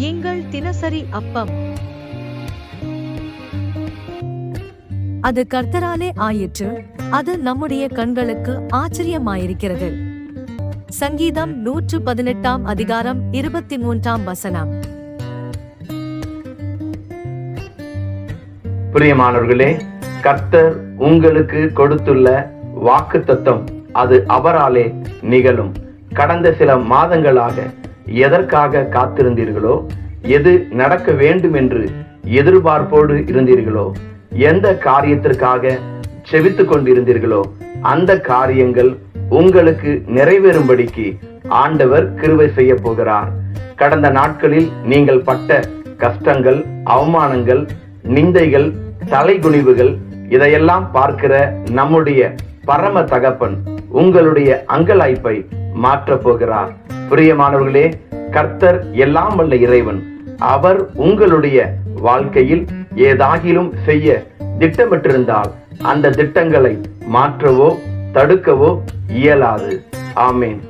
எங்கள் தினசரி அப்பம். அது கர்த்தராலே ஆயிற்று. அது நம்முடைய கண்களுக்கு ஆச்சரியமாயிருக்கிறது. சங்கீதம் நூற்று பதினெட்டாம் அதிகாரம் இருபத்தி மூன்றாம் வசனம். பிரியமானவர்களே கர்த்தர் உங்களுக்கு கொடுத்துள்ள வாக்கு தத்துவம் அது அவராலே நிகழும். கடந்த சில மாதங்களாக எதற்காக காத்திருந்தீர்களோ? எது நடக்க வேண்டும் என்று எதிர்பார்ப்போடு இருந்தீர்களோ? எந்த காரியத்திற்காக செவித்து கொண்டிருந்தீர்களோ? அந்த காரியங்கள் உங்களுக்கு நிறைவேறும்படிக்கு ஆண்டவர் கிருவை செய்ய போகிறார். கடந்த நாட்களில் நீங்கள் பட்ட கஷ்டங்கள் அவமானங்கள் நிந்தைகள் தலைகுனிவுகள் இதையெல்லாம் பார்க்கிற நம்முடைய பரம தகப்பன் உங்களுடைய அங்கலாய்ப்பை மாற்றப் போகிறார் பிரியமானவர்களே கர்த்தர் எல்லாம் வல்ல இறைவன். அவர் உங்களுடைய வாழ்க்கையில் ஏதாகிலும் செய்ய திட்டமிட்டிருந்தால் அந்த திட்டங்களை மாற்றவோ தடுக்கவோ இயலாது. ஆமேன்.